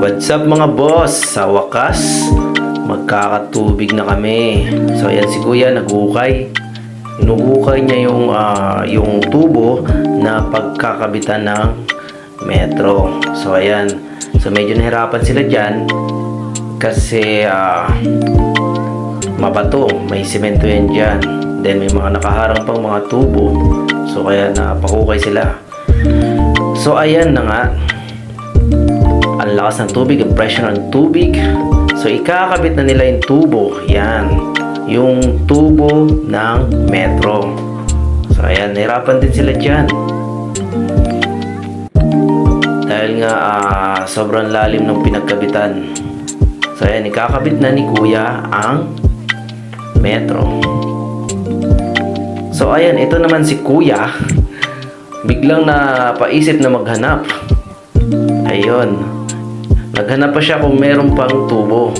What's up mga boss? Sa wakas, magkakatubig na kami. So ayan si kuya nagukay. Inuukay niya yung, ah, yung tubo na pagkakabitan ng metro. So ayan. So medyo nahirapan sila dyan kasi ah, mabato. May semento yan dyan. Then may mga nakaharang pang mga tubo. So kaya napakukay sila. So ayan na nga ang lakas ng tubig, ang pressure ng tubig. So, ikakabit na nila yung tubo. Yan. Yung tubo ng metro. So, ayan. Nahirapan din sila dyan. Dahil nga ah, sobrang lalim ng pinagkabitan. So, ayan. Ikakabit na ni Kuya ang metro. So, ayan. Ito naman si Kuya. Biglang napaisip na maghanap. Ayun. Naghanap pa siya kung meron pang tubo.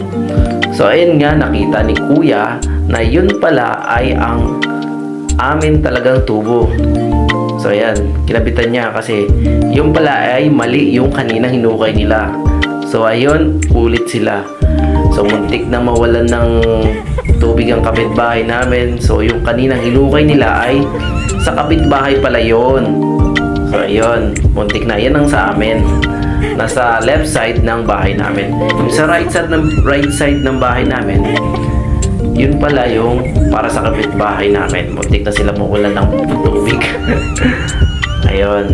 So ayun nga nakita ni kuya na yun pala ay ang amin talagang tubo. So ayan, kinabitan niya kasi yung pala ay mali yung kanina hinukay nila. So ayun, ulit sila. So muntik na mawalan ng tubig ang kapitbahay namin. So yung kaninang hinukay nila ay sa kapitbahay pala yon. So ayun, muntik na yan ang sa amin nasa left side ng bahay namin. Yung sa right side ng right side ng bahay namin, yun pala yung para sa kapitbahay namin. Muntik na sila mawalan ng tubig. Ayun.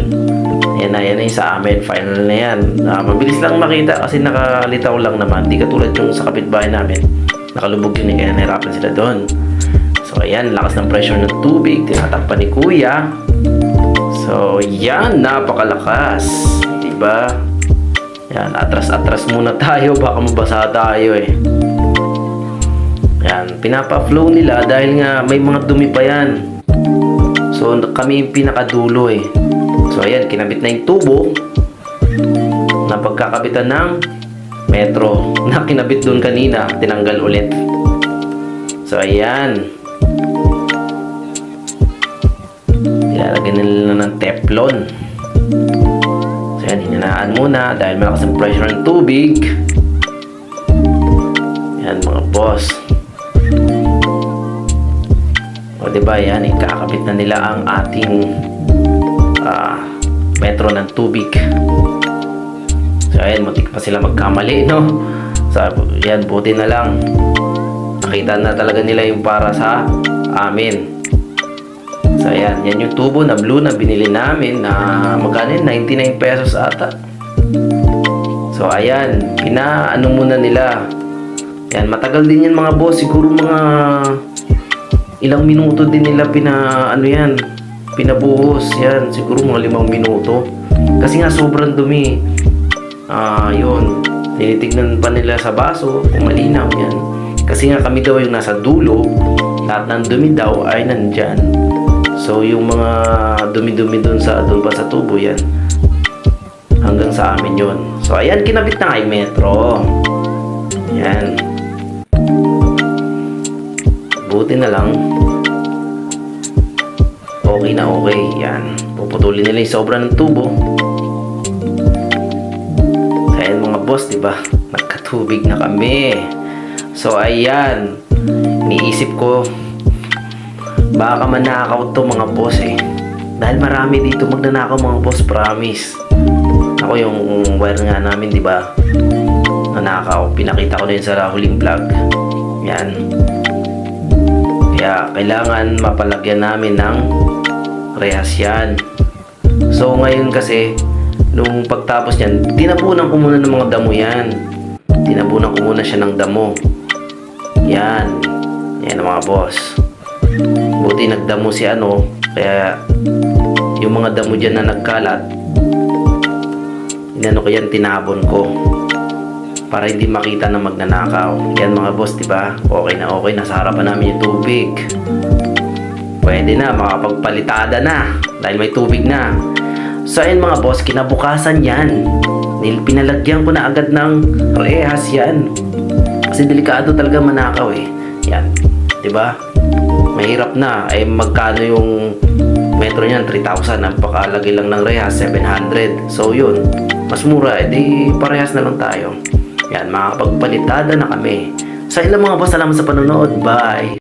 Yan na, yan na yung sa amin. Final na yan. Ah, mabilis lang makita kasi nakalitaw lang naman. Di katulad yung sa kapitbahay namin. Nakalubog yun eh, kaya nahirapan sila doon. So, ayan, lakas ng pressure ng tubig. Tinatakpan ni Kuya. So, yan, napakalakas. Diba? Yan, atras-atras muna tayo. Baka mabasa tayo eh. Yan, pinapa-flow nila dahil nga may mga dumi pa yan. So, kami yung pinakadulo eh. So, ayan, kinabit na yung tubo na pagkakabitan ng metro na kinabit doon kanina, tinanggal ulit. So, ayan. Nilalagyan nila ng teflon. So, yan, hinanaan muna dahil malakas ang pressure ng tubig. Yan, mga boss. O, diba, yan, ikakabit na nila ang ating ah, metro ng tubig. So, ayan, muntik pa sila magkamali, no? So, yan, buti na lang. Nakita na talaga nila yung para sa amin. So, ayan. Yan yung tubo na blue na binili namin na magkano yun? 99 pesos ata. So, ayan. Pinaano muna nila. Yan. Matagal din yan mga boss. Siguro mga ilang minuto din nila pina ano yan pinabuhos yan siguro mga limang minuto kasi nga sobrang dumi ah yun tinitignan pa nila sa baso kung malinaw yan kasi nga kami daw yung nasa dulo lahat ng dumi daw ay nandyan so yung mga dumi-dumi dun sa dun pa sa tubo yan. Hanggang sa amin yun. So ayan kinabit na kay metro. Yan. Buti na lang. Okay na okay yan. Puputulin nila yung sobra ng tubo. Ayan mga boss di ba? Nagkatubig na kami. So ayan. Niisip ko baka manakaw to mga boss eh dahil marami dito magnanakaw mga boss promise ako yung wire nga namin di ba nanakaw pinakita ko na yun sa huling vlog yan kaya kailangan mapalagyan namin ng rehas yan. So ngayon kasi, nung pagtapos niyan, tinapunan ko muna ng mga damo yan. Tinapunan ko muna siya ng damo. Yan. Yan mga boss. Buti nagdamo si ano, kaya yung mga damo dyan na nagkalat, inano ko yan, tinabon ko para hindi makita na magnanakaw. Yan mga boss, di ba? Okay na okay, nasa harapan namin yung tubig. Pwede na, makapagpalitada na dahil may tubig na. So ayun mga boss, kinabukasan yan. Pinalagyan ko na agad ng rehas yan. Kasi delikado talaga manakaw eh. Yan, di ba? Mahirap na. Eh magkano yung metro niyan? 3,000. Ang pakalagay lang ng rehas, 700. So yun, mas mura, edi parehas na lang tayo. Yan, makakapagpalitada na kami. Sa ilang mga boss, salamat sa panonood. Bye!